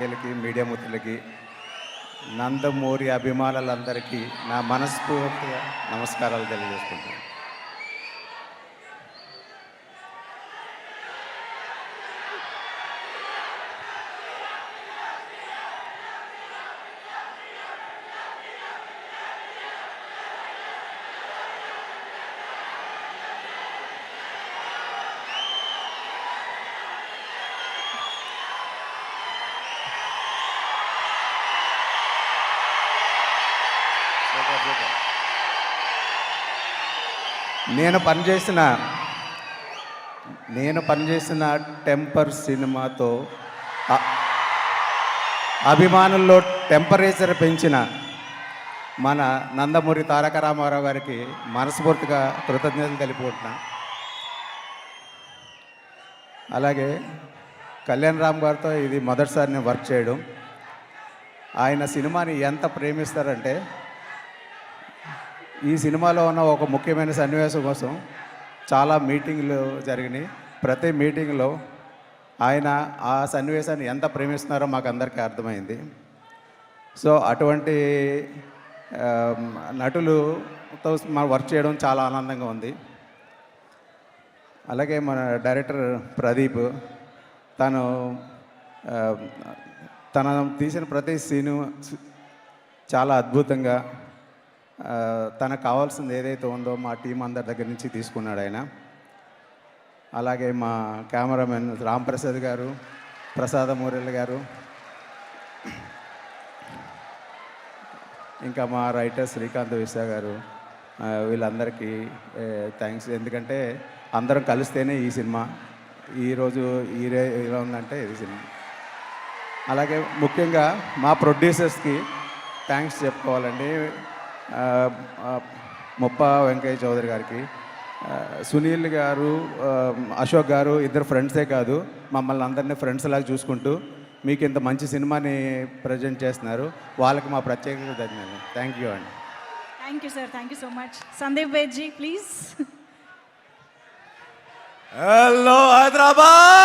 వీళ్ళకి మీడియా మిత్రులకి నందమూరి అభిమానులందరికీ నా మనస్ఫూర్తిగా నమస్కారాలు తెలియజేసుకుంటాను నేను పనిచేసిన నేను పనిచేసిన టెంపర్ సినిమాతో అభిమానుల్లో టెంపరేచర్ పెంచిన మన నందమూరి తారక రామారావు గారికి మనస్ఫూర్తిగా కృతజ్ఞతలు తెలిపిపోతున్నా అలాగే కళ్యాణ్ రామ్ గారితో ఇది మొదటిసారి నేను వర్క్ చేయడం. ఆయన సినిమాని ఎంత ప్రేమిస్తారంటే ఈ సినిమాలో ఉన్న ఒక ముఖ్యమైన సన్నివేశం కోసం చాలా మీటింగ్లు జరిగినాయి. ప్రతి మీటింగ్లో ఆయన ఆ సన్నివేశాన్ని ఎంత ప్రేమిస్తున్నారో మాకు అందరికీ అర్థమైంది. సో అటువంటి నటులుతో నటులతో మనం వర్క్ చేయడం చాలా ఆనందంగా ఉంది. అలాగే మన డైరెక్టర్ ప్రదీప్ తను తన తీసిన ప్రతి సీను చాలా అద్భుతంగా తనకు కావాల్సింది ఏదైతే ఉందో మా టీం అందరి దగ్గర నుంచి తీసుకున్నాడు ఆయన. అలాగే మా కెమెరామెన్ రాంప్రసాద్ గారు ప్రసాద మురళి గారు ఇంకా మా రైటర్ శ్రీకాంత్ విశా గారు వీళ్ళందరికీ థ్యాంక్స్ ఎందుకంటే అందరం కలిస్తేనే ఈ సినిమా. ఈరోజు ఈ రే ఇలా ఉందంటే ఇది సినిమా. అలాగే ముఖ్యంగా మా ప్రొడ్యూసర్స్కి థ్యాంక్స్ చెప్పుకోవాలండి. ముప్ప వెంకయ్య చౌదరి గారికి. సునీల్ గారు అశోక్ గారు ఇద్దరు ఫ్రెండ్సే కాదు మమ్మల్ని అందరినీ ఫ్రెండ్స్ లాగా చూసుకుంటూ మీకు ఇంత మంచి సినిమాని ప్రజెంట్ చేస్తున్నారు. వాళ్ళకి మా ప్రత్యేక ధన్యవాదాలు. థ్యాంక్ యూ అండి. Thank you sir thank you so much Sandeep బేజీ please hello Hyderabad